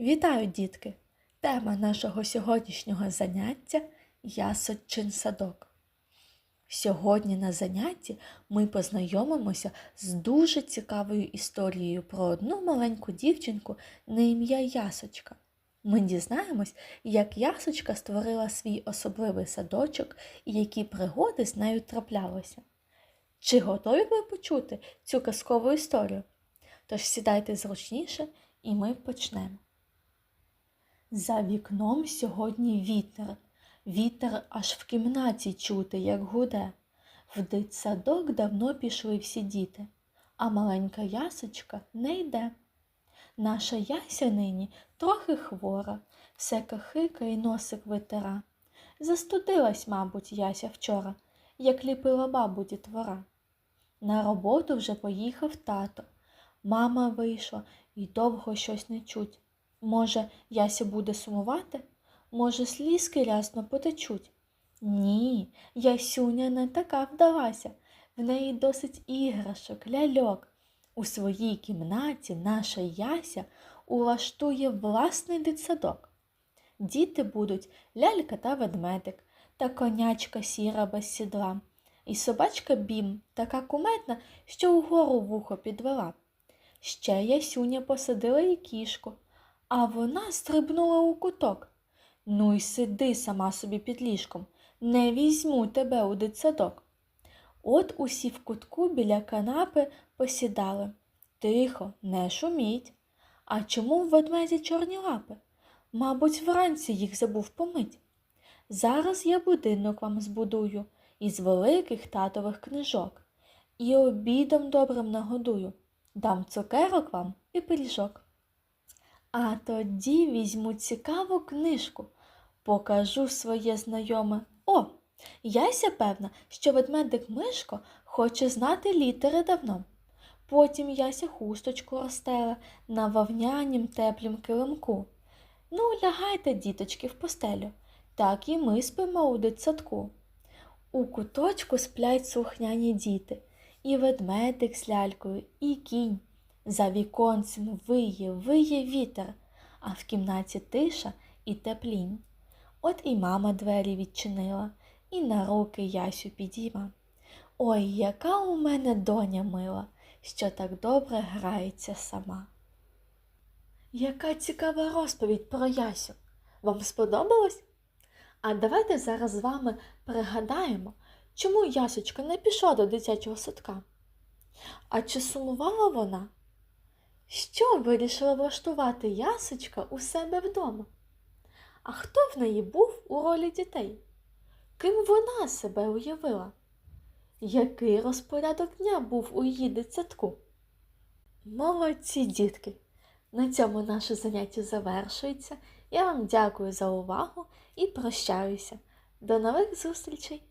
Вітаю, дітки! Тема нашого сьогоднішнього заняття Ясочин садок. Сьогодні на занятті ми познайомимося з дуже цікавою історією про одну маленьку дівчинку на ім'я Ясочка. Ми дізнаємось, як Ясочка створила свій особливий садочок і які пригоди з нею траплялися. Чи готові ви почути цю казкову історію? Тож сідайте зручніше і ми почнемо. За вікном сьогодні вітер. Вітер аж в кімнаті чути, як гуде. В дитсадок давно пішли всі діти, а маленька ясочка не йде. Наша яся нині трохи хвора, все кахика й носик витира. Застудилась, мабуть, яся вчора, як ліпила бабу дітвора. На роботу вже поїхав тато. Мама вийшла і довго щось не чуть. Може, Яся буде сумувати? Може, слізки рясно потечуть? Ні, Ясюня не така вдалася. В неї досить іграшок, ляльок. У своїй кімнаті наша Яся улаштує власний дитсадок. Діти будуть лялька та ведмедик, та конячка сіра без сідла, і собачка бім, така куметна, що угору вухо підвела. Ще Ясюня посадила і кішку, а вона стрибнула у куток. Ну й сиди сама собі під ліжком, не візьму тебе у дитсадок. От усі в кутку біля канапи посідали. Тихо, не шуміть. А чому в ведмеді чорні лапи? Мабуть, вранці їх забув помить. Зараз я будинок вам збудую із великих татових книжок і обідом добрим нагодую. Дам цукерок вам і пиріжок. А тоді візьму цікаву книжку, покажу своє знайоме. О, яся певна, що ведмедик Мишко хоче знати літери давно. Потім яся хусточку розстела на вовнянім теплім килимку. Ну, лягайте, діточки, в постелю, так і ми спимо у дитсадку. У куточку сплять слухняні діти, і ведмедик з лялькою, і кінь. За віконцем виє, виє вітер, а в кімнаті тиша і теплінь. От і мама двері відчинила, і на руки Ясю підійма. Ой, яка у мене доня мила, що так добре грається сама. Яка цікава розповідь про Ясю. Вам сподобалось? А давайте зараз з вами пригадаємо, чому Ясочка не пішла до дитячого садка. А чи сумувала вона? Що вирішила влаштувати ясочка у себе вдома? А хто в неї був у ролі дітей? Ким вона себе уявила? Який розпорядок дня був у її дитсадку? Молодці дітки! На цьому наше заняття завершується. Я вам дякую за увагу і прощаюся. До нових зустрічей!